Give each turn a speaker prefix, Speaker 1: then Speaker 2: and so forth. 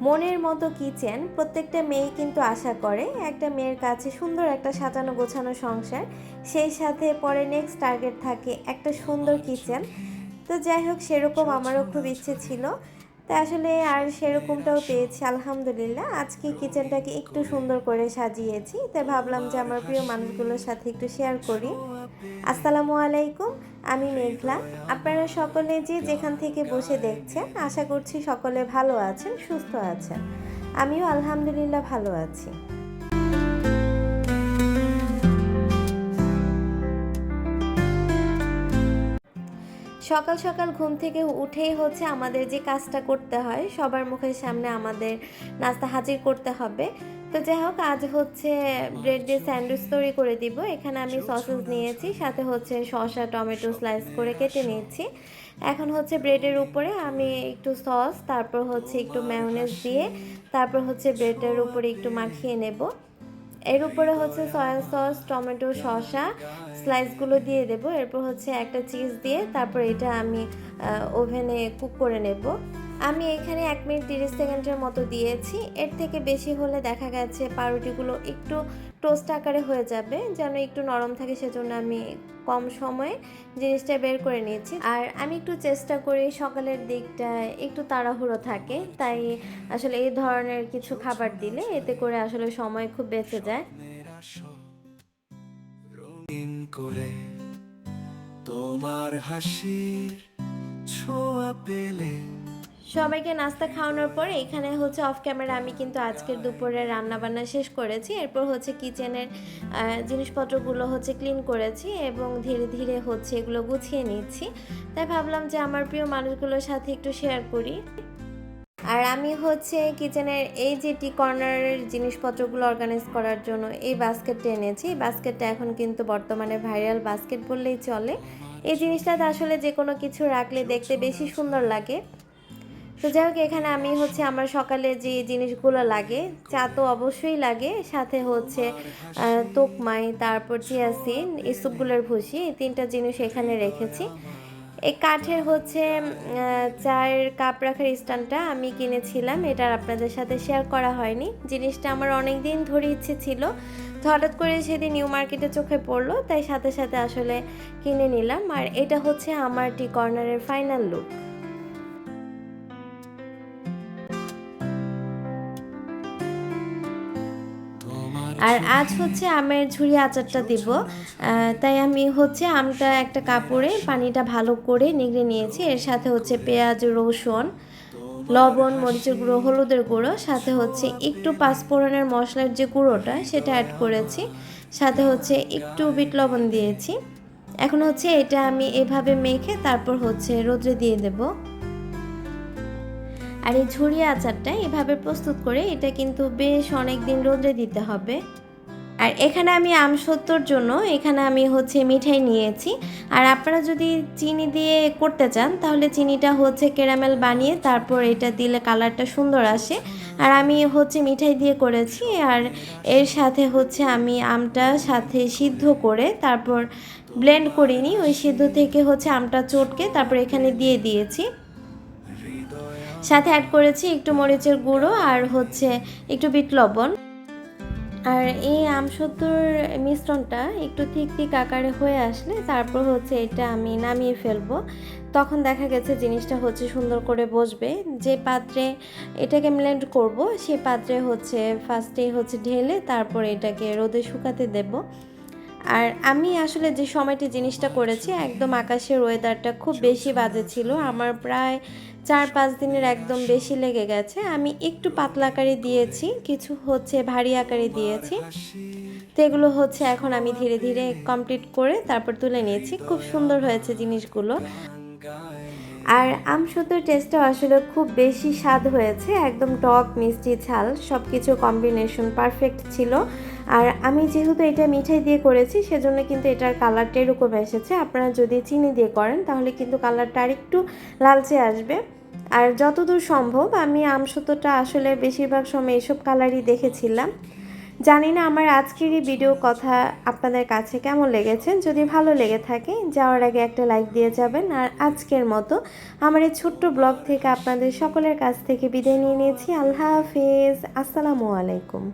Speaker 1: মনের মতো কিচেন, প্রত্যেকটা মেয়ে কিন্তু আশা করে। একটা মেয়ের কাছে সুন্দর একটা সাজানো গোছানো সংসার, সেই সাথে পরে নেক্সট টার্গেট থাকে একটা সুন্দর কিচেন। তো যাই হোক, সেরকম আমারও খুব ইচ্ছে ছিল। তা আসলে আর সেরকমটাও পেয়েছি, আলহামদুলিল্লাহ। আজকে কিচেনটাকে একটু সুন্দর করে সাজিয়েছি, তাই ভাবলাম যে আমার প্রিয় মানুষগুলোর সাথে একটু শেয়ার করি। আসসালামু আলাইকুম, আমি মেঘলা। আপনারা সকলে যে যেখান থেকে বসে দেখছেন, আশা করছি সকলে ভালো আছেন, সুস্থ আছেন। আমিও আলহামদুলিল্লাহ ভালো আছি। সকাল সকাল ঘুম থেকে উঠেই হচ্ছে আমাদের যে কাজটা করতে হয় সবার মুখের সামনে আমাদের নাস্তা হাজির করতে হবে। তো যাই হোক আজ হচ্ছে ব্রেড দিয়ে স্যান্ডউইচ তৈরি করে দিব। এখানে আমি সসেস নিয়েছি সাথে হচ্ছে শসা টমেটো স্লাইস করে কেটে নিয়েছি। এখন হচ্ছে ব্রেডের উপরে আমি একটু সস তারপর হচ্ছে একটু ম্যায়োনেজ দিয়ে তারপর হচ্ছে ব্রেডের উপরে একটু মাখিয়ে নেব। এর উপরে হচ্ছে সয়া সস টমেটো শসা স্লাইসগুলো দিয়ে দেব। এরপর হচ্ছে একটা চিজ দিয়ে তারপর এটা আমি ওভেনে কুক করে নেব। আমি এখানে এক মিনিট তিরিশ সেকেন্ডের মতো দিয়েছি। এর থেকে বেশি হলে দেখা গেছে পাউরুটিগুলো একটু টোস্ট আকারে হয়ে যাবে, যেন একটু নরম থাকে, সেজন্য আমি কম সময়ে জিনিসটা বের করে নিয়েছি। আর আমি একটু চেষ্টা করি সকালের দিকটা একটু তাড়াহুড়ো থাকে, তাই আসলে এই ধরনের কিছু খাবার দিলে এতে করে আসলে সময় খুব বেঁচে যায়।
Speaker 2: করে তোমার হাসির ছোঁয়া পেলে
Speaker 1: সবাইকে নাস্তা খাওয়ানোর পর এখানে হচ্ছে অফ ক্যামেরা আমি কিন্তু আজকের দুপুরে রান্না বান্না শেষ করেছি। এরপর হচ্ছে কিচেনের জিনিসপত্রগুলো হচ্ছে ক্লিন করেছি এবং ধীরে ধীরে হচ্ছে এগুলো গুছিয়ে নিচ্ছি। তাই ভাবলাম যে আমার প্রিয় মানুষগুলোর সাথে একটু শেয়ার করি। আর আমি হচ্ছে কিচেনের এই যে টি কর্নারের জিনিসপত্রগুলো অর্গানাইজ করার জন্য এই বাস্কেটটা এনেছি। এই বাস্কেটটা এখন কিন্তু বর্তমানে ভাইরাল বাস্কেট বললেই চলে। এই জিনিসটাতে আসলে যে কোনো কিছু রাখলে দেখতে বেশি সুন্দর লাগে। তো যাই হোক, এখানে আমি হচ্ছে আমার সকালে যে জিনিসগুলো লাগে, চা তো অবশ্যই লাগে, সাথে হচ্ছে তোকমাই, তারপর চিয়াসিন এই সুপগুলোর ভুসি এই তিনটা জিনিস এখানে রেখেছি। এই কাঠের হচ্ছে চায়ের কাপ রাখার স্ট্যান্ডটা আমি কিনেছিলাম, এটা আপনাদের সাথে শেয়ার করা হয়নি। জিনিসটা আমার অনেক দিন ধরে ইচ্ছে ছিল, তো হঠাৎ করে সেদিন নিউ মার্কেটে চোখে পড়ল, তাই সাথে সাথে আসলে কিনে নিলাম। আর এটা হচ্ছে আমার টি কর্নারের ফাইনাল লুক। আর আজ হচ্ছে আমের ঝুড়ি আচারটা দিব। তাই আমি হচ্ছে আমটা একটা কাপড়ে পানিটা ভালো করে নিগড়ে নিয়েছি। এর সাথে হচ্ছে পেঁয়াজ, রসুন, লবণ, মরিচের গুঁড়ো, হলুদের গুঁড়ো, সাথে হচ্ছে একটু পাঁচফোড়নের মশলার যে গুঁড়োটা সেটা অ্যাড করেছি। সাথে হচ্ছে একটু বিট লবণ দিয়েছি। এখন হচ্ছে এটা আমি এভাবে মেখে তারপর হচ্ছে রোদ্রে দিয়ে দেবো। আর এই ঝুড়ি আচারটা এভাবে প্রস্তুত করে এটা কিন্তু বেশ অনেক দিন রোদে দিতে হবে। আর এখানে আমি আম সত্তর জন্য, এখানে আমি হচ্ছে মিঠাই নিয়েছি। আর আপনারা যদি চিনি দিয়ে করতে চান, তাহলে চিনিটা হচ্ছে ক্যারামেল বানিয়ে তারপর এটা দিলে কালারটা সুন্দর আসে। আর আমি হচ্ছে মিঠাই দিয়ে করেছি, আর এর সাথে হচ্ছে আমি আমটা সাথে সিদ্ধ করে তারপর ব্লেন্ড করিনি। ওই সিদ্ধ থেকে হচ্ছে আমটা চটকে তারপর এখানে দিয়ে দিয়েছি। সাথে অ্যাড করেছি একটু মরিচের গুঁড়ো আর হচ্ছে একটু বিট লবণ। আর এই আমসত্তর মিশ্রণটা একটু থিক থিক আকারে হয়ে আসলে তারপর হচ্ছে এটা আমি নামিয়ে ফেলব। তখন দেখা গেছে জিনিসটা হচ্ছে সুন্দর করে বসবে। যে পাত্রে এটাকে ব্লেন্ড করব সে পাত্রে হচ্ছে ফার্স্টে হচ্ছে ঢেলে তারপর এটাকে রোদে শুকাতে দেব। আর আমি আসলে যে সময়টি জিনিসটা করেছি, একদম আকাশের ওয়েদারটা খুব বেশি বাজে ছিল। আমার প্রায় চার পাঁচ দিনের একদম বেশি লেগে গেছে। আমি একটু পাতলা আকারে দিয়েছি, কিছু হচ্ছে ভারী আকারে দিয়েছি। তো এগুলো হচ্ছে এখন আমি ধীরে ধীরে কমপ্লিট করে তারপর তুলে নিয়েছি। খুব সুন্দর হয়েছে জিনিসগুলো। আর আমসত্তর টেস্টটা আসলে খুব বেশি স্বাদ হয়েছে, একদম টক, মিষ্টি, ঝাল সব কিছু কম্বিনেশন পারফেক্ট ছিল। আর আমি যেহেতু এটা মিঠাই দিয়ে করেছি, সেজন্য কিন্তু এটার কালারটা এরকম এসেছে। আপনারা যদি চিনি দিয়ে করেন, তাহলে কিন্তু কালারটা আর একটু লালচে আসবে। আর যতদূর সম্ভব, আমি আমসত্বটা আসলে বেশিরভাগ সময় এসব কালারই দেখেছিলাম। জানি না আমার আজকের এই ভিডিও কথা আপনাদের কাছে কেমন লেগেছে। যদি ভালো লেগে থাকে, যাওয়ার আগে একটা লাইক দিয়ে যাবেন। আর আজকের মতো আমার এই ছোট্ট ব্লগ থেকে আপনাদের সকলের কাছ থেকে বিদায় নিয়ে নিয়েছি। আল্লাহ হাফিজ। আসসালামু আলাইকুম।